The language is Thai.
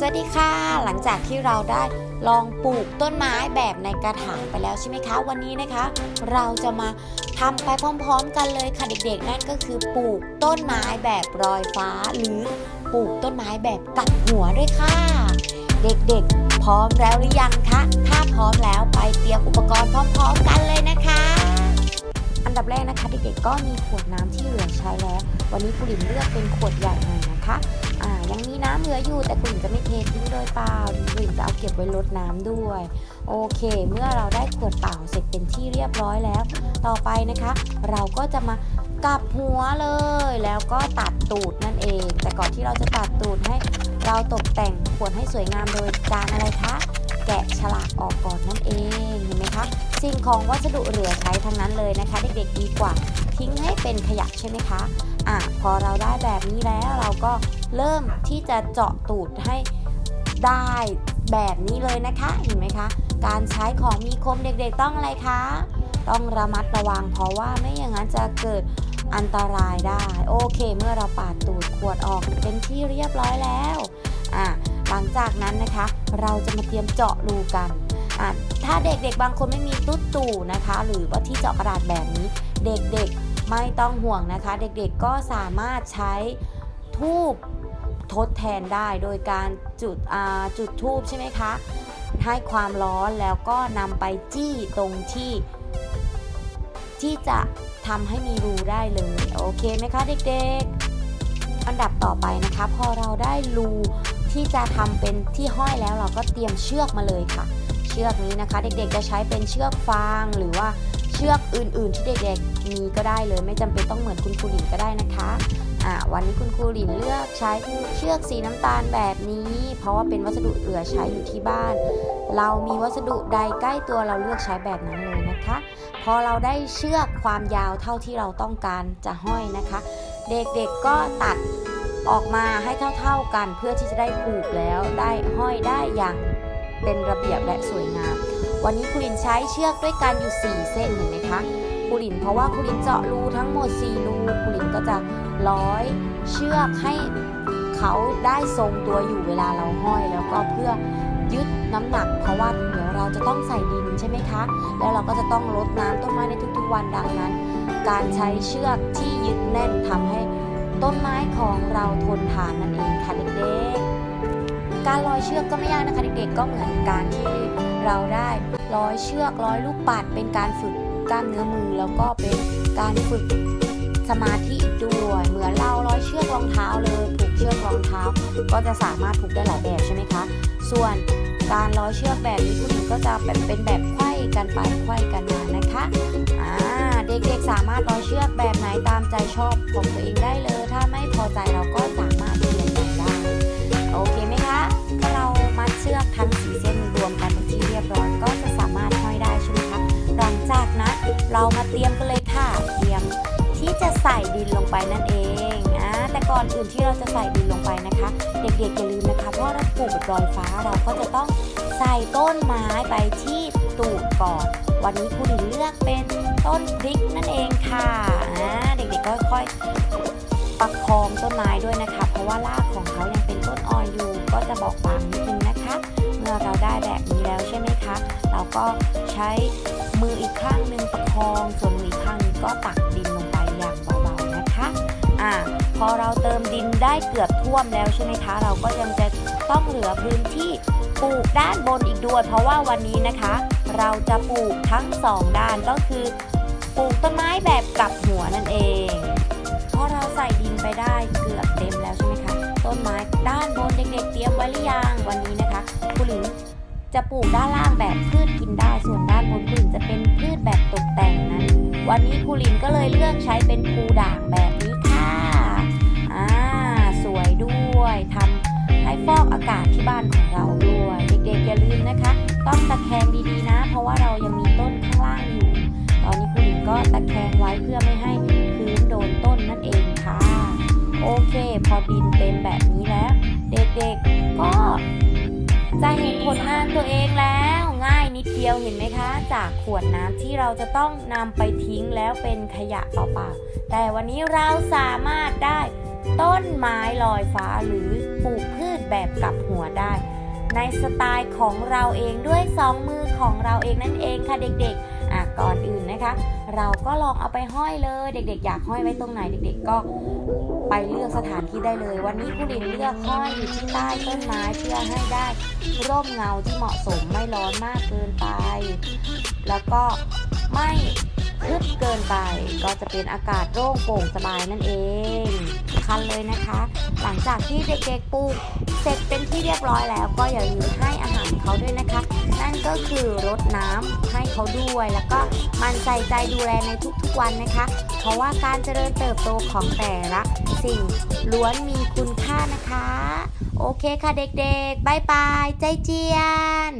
สวัสดีค่ะ หลังจากที่เราได้ลองปลูกต้นไม้แบบในกระถางไปแล้วใช่ไหมคะ วันนี้นะคะ เราจะมาทำไปพร้อม ๆ กันเลยค่ะเด็กๆ นั่นก็คือปลูกต้นไม้แบบรอยฟ้า หรือปลูกต้นไม้แบบกลับหัวด้วยค่ะ เด็กๆ พร้อมแล้วหรือยังคะ ถ้าพร้อมแล้วไปเตรียมอุปกรณ์พร้อม ๆ กันเลยนะคะ อันดับแรกนะคะ เด็กๆก็มีขวดน้ำที่เหลือใช้แล้ว วันนี้คุณหลินเลือกเป็นขวดใหญ่หน่อยนะคะ ยังมีน้ำเหลืออยู่แต่คุณหลินจะไม่เททิ้งโดยเปล่าคุณหลินจะเอาเก็บไว้ลดน้ำด้วย โอเค เมื่อเราได้ขวดเปล่าเสร็จเป็นที่เรียบร้อยแล้ว ต่อไปนะคะ เราก็จะมากลับหัวเลย แล้วก็ตัดตูดนั่นเอง แต่ก่อนที่เราจะตัดตูดให้เราตกแต่งขวดให้สวยงามโดยการอะไรคะแกะฉลากออกก่อนนั่นเองเห็นไหมคะสิ่งของวัสดุเหลือใช้ทั้งนั้นเลยนะคะ เด็กๆดีกว่า ทิ้งให้เป็นขยะใช่ไหมคะ อะพอเราได้แบบนี้แล้วเราก็เริ่มที่จะเจาะตูดให้ได้แบบนี้เลยนะคะเห็นไหมคะ การใช้ของมีคมเด็กๆต้องอะไรคะ ต้องระมัดระวังเพราะว่าไม่อย่างนั้นจะเกิดอันตรายได้ โอเค เมื่อเราปาดตูดขวดออกเป็นที่เรียบร้อยแล้วอะหลังจากนั้นนะคะ เราจะมาเตรียมเจาะรูกันอะถ้าเด็กๆบางคนไม่มีตุ๊ดตู่นะคะ หรือว่าที่เจาะกระดาษแบบนี้ เด็กๆ ไม่ต้องห่วงนะคะ เด็กๆก็สามารถใช้ทูบทดแทนได้โดยการจุดจุดทูบใช่ไหมคะ ให้ความร้อนแล้วก็นำไปจี้ตรงที่ ที่จะทำให้มีรูได้เลย โอเคไหมคะเด็กๆ อันดับต่อไปนะคะ พอเราได้รูที่จะทำเป็นที่ห้อยแล้วเราก็เตรียมเชือกมาเลยค่ะ เชือกนี้นะคะ เด็กๆจะใช้เป็นเชือกฟางหรือว่า เชือกอื่นๆที่เด็กๆมีก็ได้เลย ไม่จำเป็นต้องเหมือนคุณครูหลินก็ได้นะคะอ่าวันนี้คุณครูหลินเลือกใช้เชือกสีน้ำตาลแบบนี้ เพราะว่าเป็นวัสดุเหลือใช้อยู่ที่บ้าน เรามีวัสดุใดใกล้ตัวเราเลือกใช้แบบนั้นเลยนะคะ พอเราได้เชือกความยาวเท่าที่เราต้องการจะห้อยนะคะ เด็กๆก็ตัดออกมาให้เท่าๆกันเพื่อที่จะได้ผูกแล้วได้ห้อยได้อย่างเป็นระเบียบและสวยงาม วันนี้ครูลินใช้เชือกด้วยกันอยู่ 4 เส้นเห็นไหมคะครูลินเพราะว่าครูลินเจาะรูทั้งหมด 4 รูครูลินก็จะร้อยเชือกให้เขาได้ทรงตัวอยู่เวลาเราห้อยแล้วก็เพื่อยึดน้ำหนักเพราะว่าเดี๋ยวเราจะต้องใส่ดินใช่ไหมคะ แล้วเราก็จะต้องรดน้ำต้นไม้ในทุกๆวันดังนั้น การใช้เชือกที่ยึดแน่นทำให้ต้นไม้ของเราทนทานนั่นเองค่ะเด็กๆ การร้อยเชือกก็ไม่ยากนะคะเด็กๆ ก็เหมือนการที่ เราได้ร้อยเชือกร้อยลูกปัดเป็นการฝึกกล้ามเนื้อมือแล้วก็เป็นการฝึกสมาธิอีกด้วยเหมือนเราร้อยเชือกรองเท้าเลยผูกเชือกรองเท้า ก็จะสามารถผูกได้หลายแบบใช่ไหมคะ ส่วนการร้อยเชือกแบบนี้ผู้หญิงก็จะแบบเป็นแบบไขว้กันไปไขว้กันมานะคะอ่าเด็กๆสามารถร้อยเชือกแบบไหนตามใจชอบของตัวเองได้เลย ถ้าไม่พอใจเรา เรามาเตรียมกันเลยค่ะ เตรียมที่จะใส่ดินลงไปนั่นเองอ่าแต่ก่อนอื่นที่เราจะใส่ดินลงไปนะคะ เด็กๆอย่าลืมนะคะเพราะเราปลูกรอยฟ้าเราก็จะต้องใส่ต้นไม้ไปที่ตูดก่อน วันนี้ครูหลินเลือกเป็นต้นพริกนั่นเองค่ะอ่าเด็กๆก็ค่อยๆประคองต้นไม้ด้วยนะคะ เพราะว่ารากของเขายังเป็นต้นอ่อนอยู่ก็จะบอกบางนิดนึงนะคะ เมื่อเราได้แบบนี้แล้วใช่ไหม ก็ใช้มืออีกข้างหนึ่งประคองส่วนมืออีกข้างนึงก็ตักดินลงไปอย่างเบาๆนะคะอ่าพอเราเติมดินได้เกือบท่วมแล้วใช่ไหมคะ เราก็ยังจะต้องเหลือพื้นที่ปลูกด้านบนอีกด้วย เพราะว่าวันนี้นะคะ เราจะปลูกทั้งสองด้านก็คือปลูกต้นไม้แบบกลับหัวนั่นเองพอเราใส่ดินไปได้เกือบเต็มแล้วใช่ไหมคะต้นไม้ด้านบนเด็กๆเตรียมไว้หรือยังวันนี้นะคะ จะปลูกด้านล่างแบบพืชกินได้ส่วนด้านบนคุณหลินจะเป็นพืชแบบตกแต่งนั้น วันนี้ครูหลินก็เลยเลือกใช้เป็นภูด่างแบบนี้ค่ะอ่าสวยด้วยทำให้ฟอกอากาศที่บ้านของเราด้วยเด็กๆอย่าลืมนะคะ ต้องตะแคงดีๆนะ เพราะว่าเรายังมีต้นข้างล่างอยู่ ตอนนี้ครูหลินก็ตะแคงไว้เพื่อไม่ให้พื้นโดนต้นนั่นเองค่ะ โอเค พอดินเต็มแบบนี้ ผลงานตัวเองแล้ว ง่ายนิดเดียวเห็นไหมคะ จากขวดน้ำที่เราจะต้องนำไปทิ้งแล้วเป็นขยะเปล่าๆแต่วันนี้เราสามารถได้ต้นไม้ลอยฟ้าหรือปลูกพืชแบบกลับหัวได้ ในสไตล์ของเราเองด้วยสองมือของเราเองนั่นเองค่ะเด็กๆ ก่อนอื่นนะคะ เราก็ลองเอาไปห้อยเลย เด็ก ๆ อยากห้อยไว้ตรงไหน เด็ก ๆ ก็ไปเลือกสถานที่ได้เลย วันนี้คุณลินเลือกห้อยอยู่ที่ใต้ต้นไม้เพื่อให้ได้ร่มเงาที่เหมาะสมไม่ร้อนมากเกินไป แล้วก็ไม่ทึบเกินไปก็จะเป็นอากาศโล่งโปร่งสบายนั่นเองคันเลยนะคะ หลังจากที่เด็กๆปลูกเสร็จเป็นที่เรียบร้อยแล้วก็อย่าลืมให้อาหารเขาด้วยนะคะ นั่นก็คือรดน้ำให้ เขาด้วย แล้วก็มันใส่ใจดูแลในทุกๆวันนะคะ เพราะว่าการเจริญเติบโตของแต่ละสิ่งล้วนมีคุณค่านะคะ โอเคค่ะเด็กๆบายบาย ใจเจียน